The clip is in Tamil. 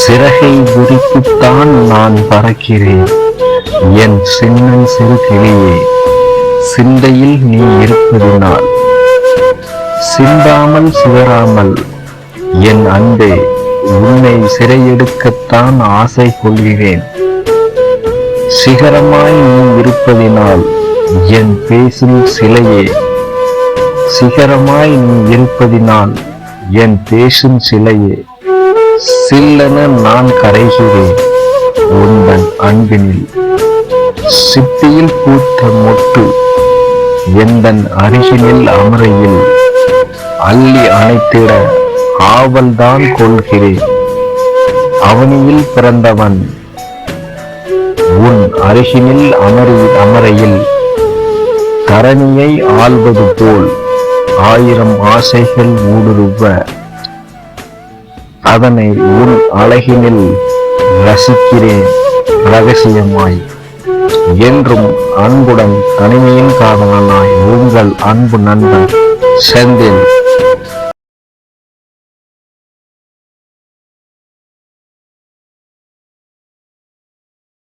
சிறகை விரித்துத்தான் நான் பறக்கிறேன். என் சின்னன் சிறு கிளியே சிந்தையில் நீ இருப்பதினால் சிந்தாமல் சிதறாமல் என் அன்பே உன்னை சிறையெடுக்கத்தான் ஆசை கொள்கிறேன். சிகரமாய் நீ இருப்பதினால் என் பேசும் சிலையே சிகரமாய் நீ இருப்பதினால் என் பேசும் சிலையே சில்லென நான் கரைகிறேன் உந்தன் அன்பினில். சித்தியில் பூத்த மொட்டு எந்தன் அருகினில் அமரையில். அள்ளி அணைத்திட ஆவல்தான் கொள்கிறேன். அவனியில் பிறந்தவன் உன் அருகினில் அமரி அமரையில். தரணியை ஆள்வது போல் ஆயிரம் ஆசைகள் ஊடுருவ அதனை உன் அழகினில் ரசிக்கிறேன் ரகசியமாய். என்றும் அன்புடன் தனிமையின் காதலனாய் உங்கள் அன்பு நண்பன் செந்தில்